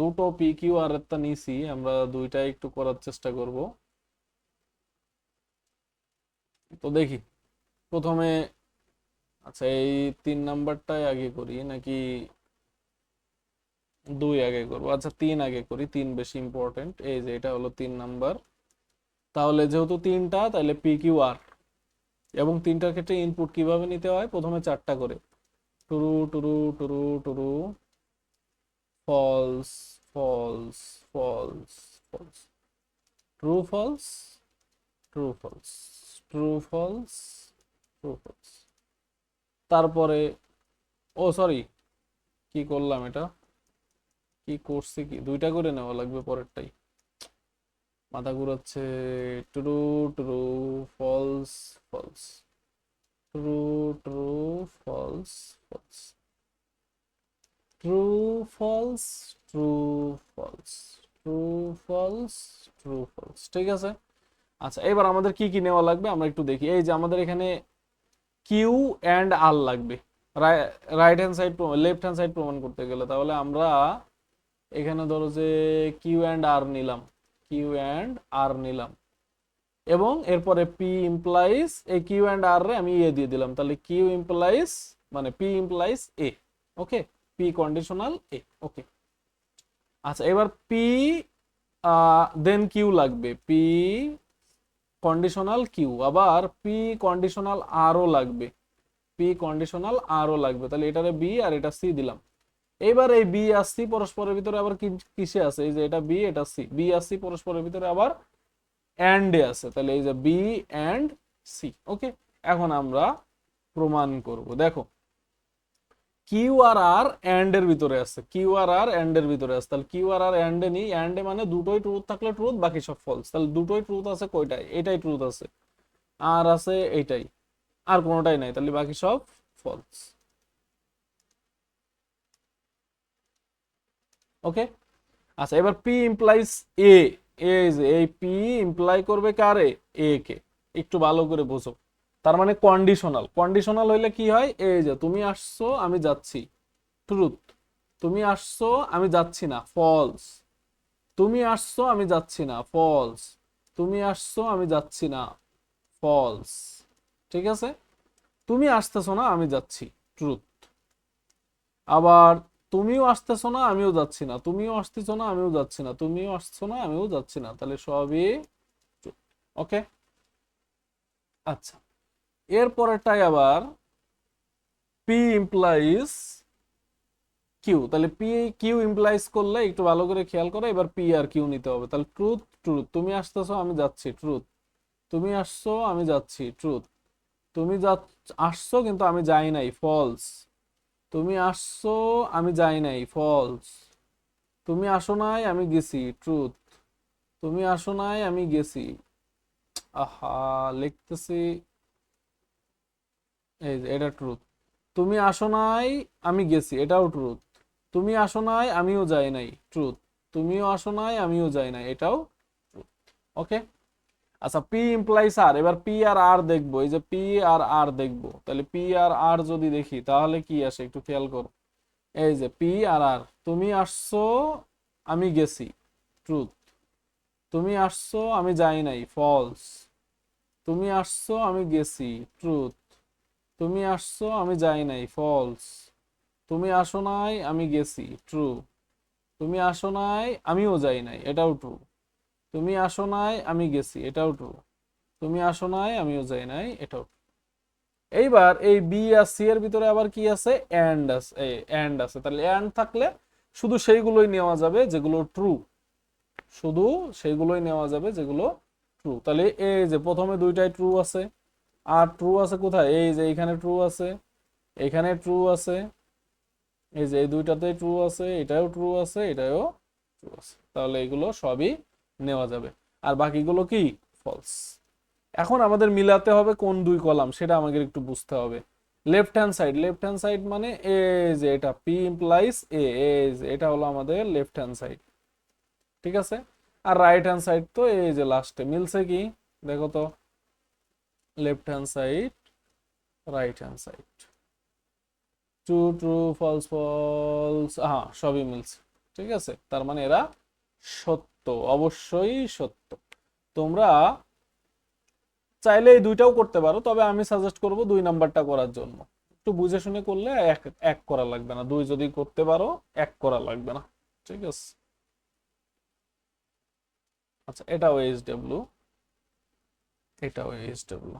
দুটো P Q R একটা নিছি, আমরা দুইটাই একটু করার চেষ্টা করব। তো দেখি, প্রথমে আচ্ছা এই তিন নাম্বারটাই আগে করি নাকি দুই আগে করব? আচ্ছা তিন আগে করি, তিন বেশি ইম্পর্টেন্ট এই যে এটা হলো তিন নাম্বার। তাহলে যেহেতু তিনটা, তাহলে পি কিউ আর এবং তিনটার ক্ষেত্রে ইনপুট কীভাবে নিতে হয়? প্রথমে চারটা করে। True true true true false false false false true false true false true false true false তারপরে, ও সরি কি করলাম এটা? কি করছি কি? দুইটা করে নেওয়া লাগবে পরেরটাই। মাথা ঘুরাচ্ছে, true true false false true true false false true false true false true false true false ঠিক আছে? আচ্ছা এবার আমাদের কি কি নেওয়া লাগবে আমরা একটু দেখি। এই যে আমাদের এখানে কিউ অ্যান্ড আর লাগবে। Right hand side left hand side প্রমাণ করতে গেলে তাহলে আমরা এখানে ধরো যে কিউ অ্যান্ড আর নিলাম। কিউ অ্যান্ড আর নিলাম। এবং এরপরে পি ইমপ্লাইজ এই কিউ অ্যান্ড আর রে আমি এ দিয়ে দিলাম। তাহলে কিউ ইমপ্লাইজ মানে P implies A okay P conditional A okay আচ্ছা এবার পি দেন কিউ লাগবে। পি কন্ডিশনাল কিউ আবার পি কন্ডিশনাল আরও লাগবে। পি কন্ডিশনাল আরও লাগবে। তাহলে এটারে বি আর এটা সি দিলাম। এবার এই বি আর সি পরস্পরের ভিতরে আবার কিসে আছে? এই যে এটা বি এটা সি বি আর সি পরস্পরের ভিতরে আবার অ্যান্ডে আছে। তাহলে এই যে বি অ্যান্ড সি ওকে এখন আমরা প্রমাণ করব। দেখো কিউ আর আর এর ভিতরে আছে। কিউ আর আর অ্যান্ড এর ভিতরে আছে। তাহলে কিউ আর আর অ্যান্ডে নি অ্যান্ডে মানে দুটোই ট্রুথ থাকলে ট্রুথ বাকি সব ফলস তাহলে দুটোই ট্রুথ আছে কয়টাই এটাই ট্রুথ আছে। আর আছে এইটাই। আর কোনোটাই নাই। তাহলে বাকি সব ফলস ওকে আচ্ছা এবার পি ইমপ্লাইজ এ এই পি ইমপ্লাই করবে কারে? এ কে। একটু ভালো করে বোঝো। তার মানে কন্ডিশনাল কন্ডিশনাল হইলে কি হয়? এই যে, তুমি আসছো, আমি যাচ্ছি। ট্রুথ তুমি আসছো, আমি যাচ্ছি না। ফলস তুমি আসছো, আমি যাচ্ছি না। ফলস তুমি আসছো, আমি যাচ্ছি না। ফলস ঠিক আছে? তুমি আসতেছো না, আমি যাচ্ছি। ট্রুথ আবার তুমিও আসতেছো না, আমিও যাচ্ছি না। তুমিও আসতেছো না, আমিও যাচ্ছি না। তুমিও আসছো না, আমিও যাচ্ছি না। তাহলে সবই ওকে আচ্ছা। এরপরেরটাই আবার পি ইমপ্লাইজ কিউ তাহলে পি কিউ ইমপ্লাইজ করলে একটু ভালো করে খেয়াল করো, এবার পি আর কিউ নিতে হবে। তাহলে ট্রুথ ট্রুথ তুমি আসতেছো, আমি যাচ্ছি ট্রুথ তুমি আসছো, আমি যাচ্ছি ট্রুথ তুমি যা আসছো, কিন্তু আমি যাই নাই ফলস তুমি আসছো, আমি যাই নাই ফলস তুমি আসো নাই, আমি গেছি ট্রুথ তুমি আসো নাই, আমি গেছি। আহা, লিখতেছি এই যে, এটা ট্রুথ তুমি আসো নাই, আমি গেছি, এটাও ট্রুথ তুমি আসো নাই, আমিও যাই নাই ট্রুথ তুমিও আসো নাই, আমিও যাই নাই, এটাও ওকে আচ্ছা পি ইমপ্লাইস আর এবার পি আর আর দেখব, এই যে পি আর আর দেখব। তাহলে পি আর আর যদি দেখি, তাহলে কি আসে একটু খেয়াল করো। এই যে পি আর আর তুমি আসছো, আমি গেছি ট্রুথ তুমি আসছো, আমি যাই নাই ফলস তুমি আসছো, আমি গেছি ট্রুথ তুমি আসছো, আমি যাই নাই ফলস তুমি আসো নাই, আমি গেছি ট্রু তুমি আসো নাই, আমিও যাই নাই, এটাও ট্রু তুমি আসো নাই, আমি গেছি, এটাও ট্রু তুমি আসো নাই, আমিও যাই নাই, এটাও true। এইবার এই বি আর সি এর ভিতরে আবার কি আছে? অ্যান্ড আছে অ্যান্ড আছে। তাহলে অ্যান্ড থাকলে শুধু সেইগুলোই নেওয়া যাবে যেগুলো ট্রু শুধু সেইগুলোই নেওয়া যাবে যেগুলো ট্রু তাহলে এই যে প্রথমে দুইটাই ট্রু আছে। আর ট্রু আছে কোথায়? এই যে এখানে ট্রু আছে, এখানে ট্রু আছে, এই যে এই দুইটাতেই ট্রু আছে, এটাও ট্রু আছে, এটাও ট্রু আছে। তাহলে এগুলো সবই নেওয়া যাবে। আর বাকিগুলো কি? ফলস এখন আমাদের মিলাতে হবে কোন দুই কলাম, সেটা আমাদের একটু বুঝতে হবে। Left hand side left hand side মানে এ যে এটা পি ইমপ্লাইজ এ যে এটা হলো আমাদের লেফট হ্যান্ড সাইড ঠিক আছে? আর রাইট হ্যান্ড সাইড তো এই যে লাস্টে মিলছে কি? দেখো তো left hand side right hand side true true false false হ্যাঁ সবই মিলছে, ঠিক আছে? তার মানে এরা সত্য, অবশ্যই সত্য। তোমরা চাইলে এই দুইটাও করতে পারো, তবে আমি সাজেস্ট করব দুই নাম্বারটা করার জন্য। একটু বুঝে শুনে করলে এক এক করা লাগবে না। দুই যদি করতে পারো, এক করা লাগবে না, ঠিক আছে? আচ্ছা এটাও এইচ ডাব্লিউ এটাও এইচ ডাব্লিউ